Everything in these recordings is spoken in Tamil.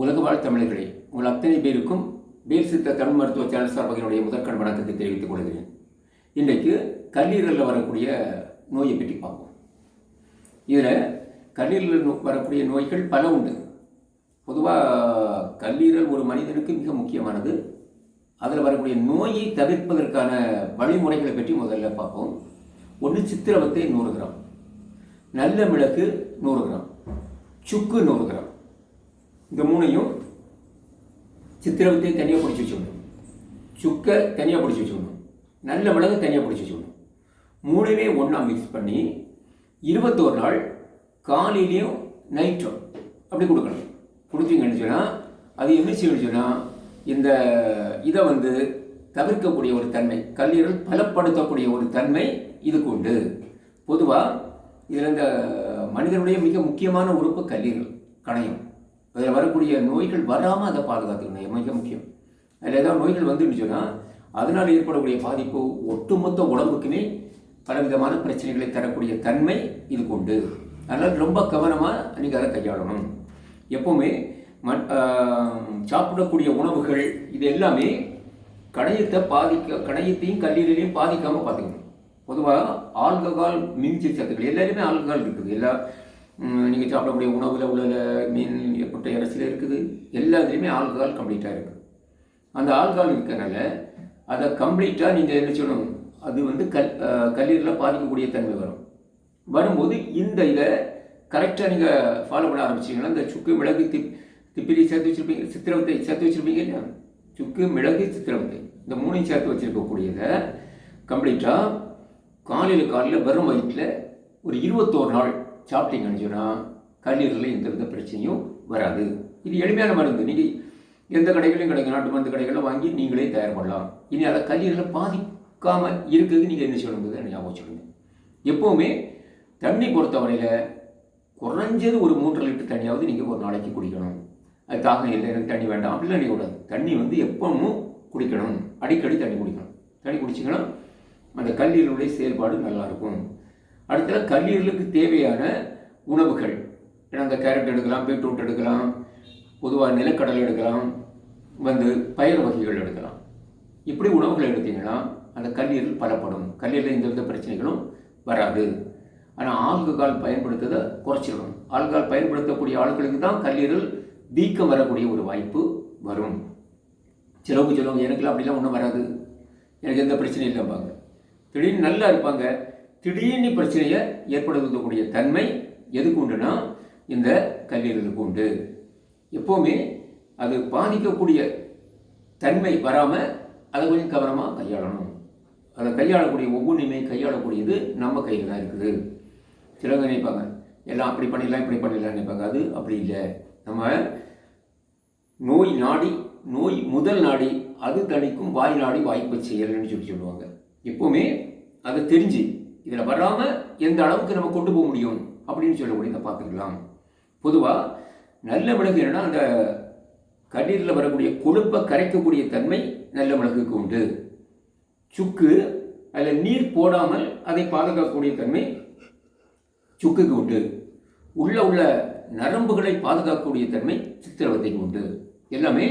உலக வாழ் தமிழர்களே உங்கள் அத்தனை பேருக்கும் வேல் சித்த தமிழ் மருத்துவ சேனல் சார்பகனுடைய முதற்கண் வணக்கத்தை தெரிவித்துக் கொள்கிறேன். இன்றைக்கு கல்லீரலில் வரக்கூடிய நோயை பற்றி பார்ப்போம். இதில் கல்லீரலில் வரக்கூடிய நோய்கள் பல உண்டு. பொதுவாக கல்லீரல் ஒரு மனிதனுக்கு மிக முக்கியமானது. அதில் வரக்கூடிய நோயை தவிர்ப்பதற்கான வழிமுறைகளை பற்றி முதல்ல பார்ப்போம். ஒன்று சித்திரவத்தை நூறு கிராம் நல்ல மிளகு நூறு கிராம் சுக்கு நூறு கிராம். இந்த மூணையும் சித்திரவத்தை தனியாக பிடிச்சி வச்சுக்கணும். சுக்கை தனியாக பிடிச்சி வச்சுக்கணும். நல்ல மிளகு தனியாக பிடிச்சி வச்சுக்கணும். மூணுமே ஒன்றா மிக்ஸ் பண்ணி இருபத்தோரு நாள் காலையிலையும் நைட்டும் அப்படி கொடுக்கணும். கொடுத்தீங்கன்னு சொன்னால் அது என்ன செய்யணும்னு சொன்னால் இந்த இதை வந்து தவிர்க்கக்கூடிய ஒரு தன்மை கல்லீரல் பலப்படுத்தக்கூடிய ஒரு தன்மை இதுக்கு உண்டு. பொதுவாக இதில் இந்த மனிதனுடைய மிக முக்கியமான உறுப்பு கல்லீரல் கணையம். வரக்கூடிய நோய்கள் வராமல் அதை பாதுகாத்துக்கணும். மிக முக்கியம். அதில் ஏதாவது நோய்கள் வந்துன்னு சொன்னால் அதனால் ஏற்படக்கூடிய பாதிப்பு ஒட்டுமொத்த உடம்புக்குமே பலவிதமான பிரச்சனைகளை தரக்கூடிய தன்மை இது உண்டு அதனால் ரொம்ப கவனமாக நீங்கள் அதை கையாளணும். எப்போவுமே மண் சாப்பிடக்கூடிய உணவுகள் இது எல்லாமே கணையத்தை பாதிக்க கணையத்தையும் கல்லீரலையும் பாதிக்காமல் பார்த்துக்கணும். பொதுவாக ஆல்கஹால் மிஞ்சி சத்துக்கள் எல்லாருமே ஆல்கஹால் இருக்குது. எல்லா நீங்கள் சாப்பிடக்கூடிய உணவில் உள்ள மீன் ஏற்பட்ட இறைச்சியில் இருக்குது. எல்லாத்துலேயுமே ஆல்கஹால் கம்ப்ளீட்டாக இருக்குது அந்த ஆல்கஹால் இருக்கிறனால அதை கம்ப்ளீட்டாக நீங்கள் என்ன சொல்லணும் அது வந்து கல் கல்லீரலில் பாதிக்கக்கூடிய தன்மை வரும். வரும்போது இந்த இதை கரெக்டாக நீங்கள் ஃபாலோ பண்ண ஆரம்பிச்சிங்கன்னா இந்த சுக்கு மிளகு திப் திப்பிலி சேர்த்து வச்சுருப்பீங்க சித்திரவத்தை சேர்த்து வச்சுருப்பீங்க இல்லையா? சுக்கு மிளகு சித்திரவத்தை. இந்த மூணையும் சேர்த்து வச்சுருக்கக்கூடியதை கம்ப்ளீட்டாக காலையில் காலையில் வெறும் வயிற்றில் ஒரு இருபத்தோரு நாள் சாப்பிட்டீங்கன்னு சொன்னால் கல்லீரலில் எந்த வித பிரச்சனையும் வராது. இது எளிமையான மருந்து. நீங்கள் எந்த கடைகளையும் கிடைக்கும். நாட்டு மருந்து கடைகளில் வாங்கி நீங்களே தயார் பண்ணலாம். இனி அதை கல்லீரலில் பாதிக்காமல் இருக்கிறது நீங்கள் என்ன சொல்லணுங்கிறத ஞாபகம் சொல்லுங்க எப்போவுமே தண்ணி பொறுத்தவரையில் குறைஞ்சது ஒரு மூன்று லிட்டர் தண்ணியாவது நீங்கள் ஒரு நாளைக்கு குடிக்கணும். அது தாகம் இல்லை எனக்கு தண்ணி வேண்டாம். அப்படிலாம் நினைக்கூடாது தண்ணி வந்து எப்பவும் குடிக்கணும். அடிக்கடி தண்ணி குடிக்கணும். தண்ணி குடிச்சிங்கன்னா அந்த கல்லீரலுடைய செயல்பாடு நல்லாயிருக்கும் அடுத்தது கல்லீரலுக்கு தேவையான உணவுகள். ஏன்னா அந்த கேரட் எடுக்கலாம் பீட்ரூட் எடுக்கலாம் பொதுவாக நிலக்கடலை எடுக்கலாம் வந்து பயிர் வகைகள் எடுக்கலாம். இப்படி உணவுகள் எடுத்தீங்கன்னா அந்த கல்லீரல் பலப்படும். கல்லீரல் எந்த வித பிரச்சனைகளும் வராது. ஆனால் ஆல்கஹால் பயன்படுத்துறதை குறைச்சிடணும். ஆல்கஹால் பயன்படுத்தக்கூடிய ஆட்களுக்கு தான் கல்லீரல் வீக்கம் வரக்கூடிய ஒரு வாய்ப்பு வரும். சிலவுக்கு சிலவங்க எனக்குலாம் அப்படிலாம் ஒன்றும் வராது. எனக்கு எந்த பிரச்சனையும் இல்லைம்பாங்க. திடீர்னு நல்லா இருப்பாங்க. திடீர்னு பிரச்சனையை ஏற்படுத்தக்கூடிய தன்மை எதுக்கு உண்டுன்னா இந்த கல்லீரலுக்கு உண்டு. எப்போவுமே அது பாதிக்கக்கூடிய தன்மை வராமல் அதை கொஞ்சம் கவனமாக கையாளணும். அதை கையாளக்கூடிய ஒவ்வொன்றுமே கையாளக்கூடியது நம்ம கையில் தான் இருக்குது. சிலவங்க நினைப்பாங்க எல்லாம் அப்படி பண்ணிடலாம் இப்படி பண்ணிடலாம் நினைப்பாங்க அது அப்படி இல்லை. நம்ம நோய் நாடி நோய் முதல் நாடி அது தணிக்கும் வாய் நாடி வாய்ப்பு செயல்னு சொல்லி சொல்லுவாங்க. எப்போவுமே அதை தெரிஞ்சு இதில் வராமல் எந்த அளவுக்கு நம்ம கொண்டு போக முடியும் அப்படின்னு சொல்லக்கூடியதை பார்த்துக்கலாம் பொதுவாக நல்ல மிளகு என்னன்னா அந்த கண்ணீரில் வரக்கூடிய கொழுப்பை கரைக்கக்கூடிய தன்மை நல்ல மிளகுக்கு உண்டு. சுக்கு அதில் நீர் போடாமல் அதை பாதுகாக்கக்கூடிய தன்மை சுக்குக்கு உண்டு. உள்ள உள்ள நரம்புகளை பாதுகாக்கக்கூடிய தன்மை சித்திரவத்தைக்கு உண்டு. எல்லாமே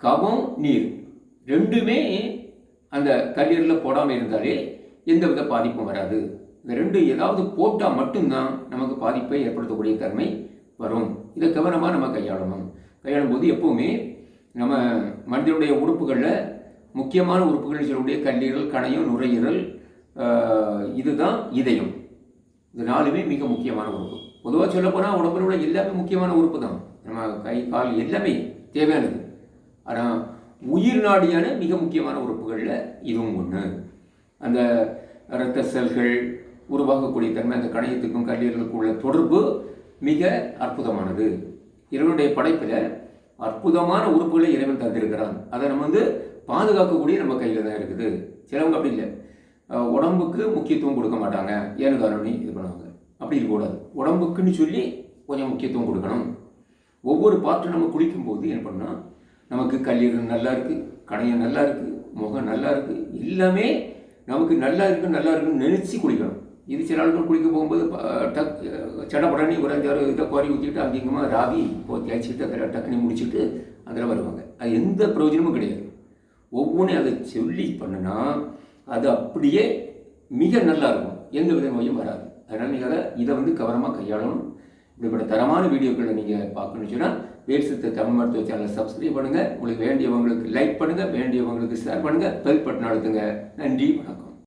கபம் நீர் ரெண்டுமே அந்த கல்லீரலில் போடாமல் இருந்தாலே எந்த வித பாதிப்பும் வராது. இந்த ரெண்டு ஏதாவது போட்டால் மட்டும்தான் நமக்கு பாதிப்பை ஏற்படுத்தக்கூடிய தன்மை வரும். இதை கவனமாக நம்ம கையாளணும். கையாளும் போது எப்போவுமே நம்ம மனிதனுடைய உறுப்புகளில் முக்கியமான உறுப்புகள் சொல்லக்கூடிய கல்லீரல் கணையம் நுரையீரல் இதுதான் இதயம். இது நாலுமே மிக முக்கியமான உறுப்பு. பொதுவாக சொல்ல போனால் உடம்புல உள்ள எல்லாமே முக்கியமான உறுப்பு தான் நம்ம கை கால் எல்லாமே தேவையானது. ஆனால் உயிர் நாடியான மிக முக்கியமான உறுப்புகளில் இதுவும் ஒன்று அந்த இரத்த செல்கள் உருவாகக்கூடிய தன்மை அந்த கணையத்துக்கும் கல்லீரலுக்கும் உள்ள தொடர்பு மிக அற்புதமானது. இறைவனுடைய படைப்பில் அற்புதமான உறுப்புகளை இறைவன் தந்திருக்கிறான். அதை நம்ம வந்து பாதுகாக்கக்கூடிய நம்ம கையில் தான் இருக்குது. சிலவங்க அப்படி இல்லை. உடம்புக்கு முக்கியத்துவம் கொடுக்க மாட்டாங்க. ஏனு காரணம் இது பண்ணுவாங்க. அப்படி இருக்கக்கூடாது உடம்புக்குன்னு சொல்லி கொஞ்சம் முக்கியத்துவம் கொடுக்கணும். ஒவ்வொரு பாட்டு நம்ம குளிக்கும்போது என்ன பண்ணால் நமக்கு கல்லீரல் நல்லா இருக்குது கணையம் நல்லா இருக்குது முகம் நல்லா இருக்குது எல்லாமே நமக்கு நல்லா இருக்கும் நல்லா இருக்குன்னு நினச்சி குளிக்கணும். இது சில ஆளுகள் குளிக்க போகும்போது டக் சடப்படனி ஒரு அஞ்சாறு இதை குறை ஊற்றிட்டு அதிகமாக ராவி இப்போ தேய்ச்சிட்டு அதில் டக்குனி முடிச்சுட்டு அதில் வருவாங்க. அது எந்த பிரயோஜனமும் கிடையாது. ஒவ்வொன்றையும் அதை சொல்லி பண்ணுனா அது அப்படியே மிக நல்லா இருக்கும். எந்த வித நோயும் வராது. அதனால் நீங்கள் அதை இதை வந்து கவனமாக கையாளணும். இப்படிப்பட்ட தரமான வீடியோக்களை நீங்கள் பார்க்கணும்னு சொன்னால் வேர் தமிழ் மருத்துவ சேனலை சப்ஸ்கிரைப் பண்ணுங்கள் உங்களுக்கு வேண்டியவங்களுக்கு லைக் பண்ணுங்கள் வேண்டியவங்களுக்கு ஷேர் பண்ணுங்கள் பெல் பட்டன் அழுத்துங்க. நன்றி வணக்கம்.